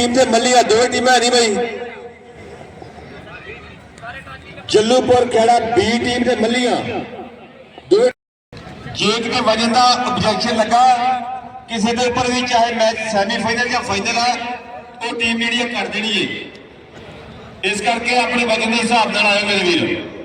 Team ਤੇ ਮੱਲੀਆਂ ਦੋ ਟੀਮਾਂ ਨਹੀਂ ਬਈ। ਜੱਲੂਪੁਰ ਖੇੜਾ ਬੀ ਟੀਮ ਤੇ ਮੱਲੀਆਂ ਦੋ ਜੇਤ ਕੇ ਵਜਨ ਦਾ ਆਬਜੈਕਸ਼ਨ ਲੱਗਾ। ਕਿਸੇ ਦੇ ਉੱਪਰ ਵੀ ਚਾਹੇ ਮੈਚ ਸੈਮੀਫਾਈਨਲ ਜਾਂ ਫਾਈਨਲ ਆ, ਉਹ ਟੀਮ ਜਿਹੜੀ ਆ ਕਰ ਦੇਣੀ ਏ। ਇਸ ਕਰਕੇ ਆਪਣੇ ਵਜਨ ਦੇ ਹਿਸਾਬ ਨਾਲ ਆਇਓ ਮੇਰੇ ਵੀਰ।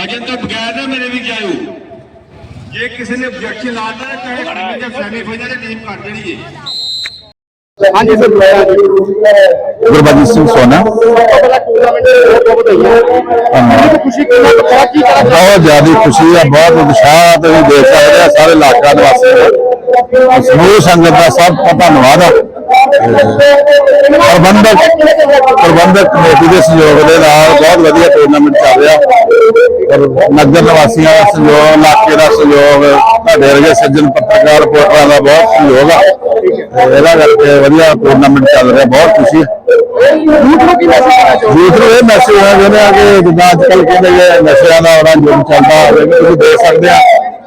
ਵਜਨ ਤੋਂ ਬਗੈਰ ਨਾ ਮੇਰੇ ਵੀ ਜਾਇਓ। ਜੇ ਕਿਸੇ ਨੇ ਆਬਜੈਕਸ਼ਨ ਲਾਤਾ ਚਾਹੇ ਫਾਈਨਲ ਜਾਂ ਸੈਮੀਫਾਈਨਲ ਦੀ ਟੀਮ ਕਰ ਦੇਣੀ ਏ। ਹਾਂਜੀ ਸਰ ਗੁਰਬਖਸ਼ ਸਿੰਘ ਸੋਨਾ। ਬਹੁਤ ਜ਼ਿਆਦਾ ਖੁਸ਼ੀ ਆ ਬਹੁਤ ਉਤਸ਼ਾਹ ਤੁਸੀਂ ਦੇਖ ਸਕਦੇ ਆ ਸਾਰੇ ਇਲਾਕਾ ਨਿਵਾਸੀਆਂ ਦਾ ਸਮੂਹ ਸੰਗਤ ਦਾ ਸਭ ਦਾ ਧੰਨਵਾਦ ਆ। ਪ੍ਰਬੰਧਕ ਪ੍ਰਬੰਧਕ ਕਮੇਟੀ ਦੇ ਸਹਿਯੋਗ ਦੇ ਨਾਲ ਬਹੁਤ ਵਧੀਆ ਟੂਰਨਾਮੈਂਟ ਚੱਲ ਰਿਹਾ। ਔਰ ਨਗਰ ਨਿਵਾਸੀਆਂ ਦਾ ਸਹਿਯੋਗ ਇਲਾਕੇ ਦਾ ਸਹਿਯੋਗ ਤੁਹਾਡੇ ਵਰਗੇ ਸੱਜਣ ਪੱਤਰਕਾਰ ਰਿਪੋਰਟਰਾਂ ਦਾ ਬਹੁਤ ਸਹਿਯੋਗ ਆ। ਇਹਦਾ ਕਰਕੇ ਵਧੀਆ ਟੂਰਨਾਮੈਂਟ ਚੱਲ ਰਿਹਾ ਬਹੁਤ ਖੁਸ਼ੀ ਯੂਥ ਨੂੰ ਇਹ ਮੈਸੇਜ ਹੈ ਜਿਹਨੇ ਆ ਕਿ ਜਿੱਦਾਂ ਅੱਜ ਕੱਲ ਕਹਿੰਦੇ ਨਸ਼ਿਆਂ ਦਾ ਬੜਾ ਜੁਰਮ ਚੱਲਦਾ ਹੋਵੇ ਤੁਸੀਂ ਦੇਖ ਸਕਦੇ ਆ।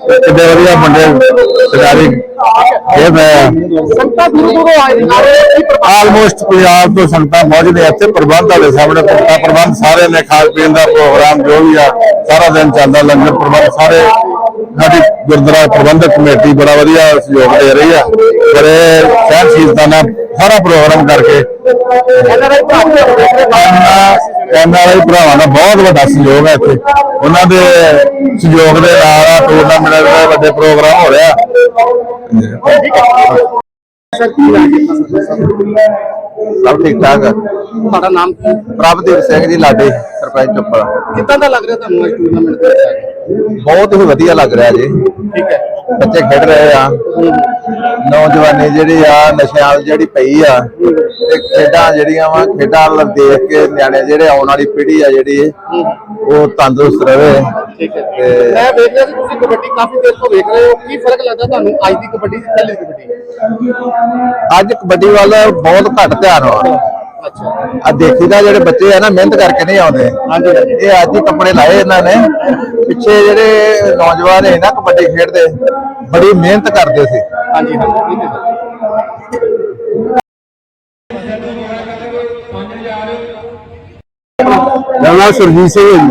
ਕਿੱਡੇ ਵਧੀਆ ਮੁੰਡੇ ਸਰਕਾਰੀ ਇਹ ਮੈਂ ਸੰਤਾ ਦੂਰ ਦੂਰੋਂ ਆਏ ਆਲਮੋਸਟ ਪੰਜਾਬ ਤੋਂ ਸੰਗਤਾਂ ਪਹੁੰਚਦੇ ਇੱਥੇ ਪ੍ਰਬੰਧ ਵਾਲੇ ਸਾਹਮਣੇ ਪੁਖਤਾ ਪ੍ਰਬੰਧ ਸਾਰੇ ਨੇ ਖਾਣ ਪੀਣ ਦਾ ਪ੍ਰੋਗਰਾਮ ਜੋ ਵੀ ਆ ਸਾਰਾ ਦਿਨ ਚੱਲਦਾ ਲੰਗਰ ਪ੍ਰਬੰਧ ਸਾਰੇ ਸਾਡੀ ਗੁਰਦੁਆਰਾ ਪ੍ਰਬੰਧਕ ਕਮੇਟੀ ਬੜਾ ਵਧੀਆ ਸਹਿਯੋਗ ਦੇ ਰਹੀ ਆ। ਪਰ ਇਹ ਸ਼ਹਿਰ ਸ਼ਹੀਦਾਨਾ ਸਾਰਾ ਪ੍ਰੋਗਰਾਮ ਕਰਕੇ ਐਨਆਰਆਈ ਭਰਾਵਾਂ ਦਾ ਬਹੁਤ ਵੱਡਾ ਸਹਿਯੋਗ ਹੈ ਇੱਥੇ। ਉਹਨਾਂ ਦੇ ਸਹਿਯੋਗ ਦੇ ਨਾਲ ਆ ਟੂਰਨਾਮੈਂਟ ਦੇ ਵੱਡੇ ਪ੍ਰੋਗਰਾਮ ਹੋ ਰਿਹਾ। ਸਭ ਠੀਕ ਠਾਕ ਤੁਹਾਡਾ ਨਾਮ ਕੀ? ਪ੍ਰਭਦੀਪ ਸਿੰਘ ਜੀ ਲਾਡੇ ਸਰਪੰਚ ਚੁੱਪਾ ਕਿੱਦਾਂ ਦਾ ਲੱਗ ਰਿਹਾ ਤੁਹਾਨੂੰ ਇਹ ਟੂਰਨਾਮੈਂਟ ਦੇ ਬਹੁਤ ਹੀ ਵਧੀਆ ਲੱਗ ਰਿਹਾ ਜੀ। ਠੀਕ ਹੈ। ਬੱਚੇ ਖੇਡ ਰਹੇ ਆ। ਨੌਜਵਾਨੀ ਜਿਹੜੀ ਆ ਨਸ਼ਿਆਂ ਵੱਲ ਜਿਹੜੀ ਪਈ ਆ ਤੇ ਖੇਡਾਂ ਜਿਹੜੀਆਂ ਵਾ ਖੇਡਾਂ ਵੱਲ ਦੇਖ ਕੇ ਨਿਆਣੇ ਜਿਹੜੇ ਆਉਣ ਵਾਲੀ ਪੀੜ੍ਹੀ ਆ ਜਿਹੜੀ ਉਹ ਤੰਦਰੁਸਤ ਰਵੇ। ਠੀਕ ਹੈ ਮੈਂ ਵੇਖ ਰਿਹਾ ਕਿ ਤੁਸੀਂ ਕਬੱਡੀ ਕਾਫੀ ਦੇਰ ਤੋਂ ਵੇਖ ਰਹੇ ਹੋ। ਕੀ ਫ਼ਰਕ ਲੱਗਦਾ ਤੁਹਾਨੂੰ ਅੱਜ ਦੀ ਕਬੱਡੀ ਤੇ ਪਹਿਲੀ ਕਬੱਡੀ? ਅੱਜ ਕਬੱਡੀ ਵੱਲ ਬਹੁਤ ਘੱਟ ਧਿਆਨ ਆ ਆ ਦੇਖੀਦਾ ਜਿਹੜੇ ਬੱਚੇ ਆ ਨਾ ਮਿਹਨਤ ਕਰਕੇ ਨਹੀਂ ਆਉਂਦੇ। ਇਹ ਅੱਜ ਹੀ ਕੱਪੜੇ ਲਾਏ ਇਹਨਾਂ ਨੇ। ਪਿੱਛੇ ਜਿਹੜੇ ਨੌਜਵਾਨ ਹੈ ਨਾ ਕਬੱਡੀ ਖੇਡਦੇ ਬੜੀ ਮਿਹਨਤ ਕਰਦੇ ਸੀ। ਹਾਂਜੀ ਹਾਂਜੀ। ਮੇਰਾ ਨਾਮ ਸੁਰਜੀਤ ਸਿੰਘ ਹੈ ਜੀ।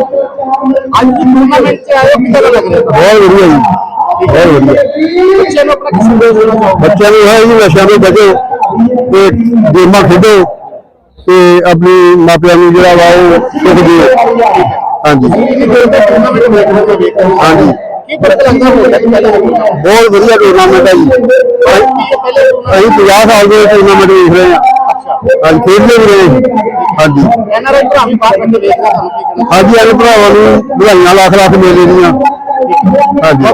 ਅੱਜ ਦੀ ਟੂਰਨਾਮੈਂਟ ਚ ਆਏ ਹੋ ਕਿੱਦਾਂ ਦਾ ਲੱਗ ਰਿਹਾ ਤੁਹਾਨੂੰ? ਬਹੁਤ ਵਧੀਆ ਜੀ। ਬਹੁਤ ਵਧੀਆ। ਬੱਚਿਆਂ ਨੂੰ ਆਪਣਾ ਕਿਸੇ ਬੱਚਿਆਂ ਨੂੰ ਜੀ ਨਸ਼ਿਆਂ ਤੋਂ ਬਚੋ ਤੇ ਗੇਮਾਂ ਖੇਡੋ। ਤੇ ਆਪਣੀ ਮਾਪਿਆਂ ਨੂੰ ਜਿਹੜਾ ਵਾ ਉਹ ਸੁੱਖ ਦਿਓ ਹਾਂਜੀ। ਹਾਂਜੀ। ਬਹੁਤ ਵਧੀਆ ਟੂਰਨਾਮੈਂਟ ਹੈ ਜੀ। ਅਸੀਂ 50 ਸਾਲ ਦੇ ਟੂਰਨਾਮੈਂਟ ਵੇਖ ਰਹੇ ਹਾਂ। ਅੱਜ ਖੇਡਦੇ ਵੀ ਰਹੇ। ਹਾਂਜੀ। ਹਾਂਜੀ alle ਭਰਾਵਾਂ ਨੂੰ ਵਧਾਈਆਂ ਲੱਖ ਲੱਖ ਮਿਲੇ ਦੀਆਂ। ਹਾਂਜੀ।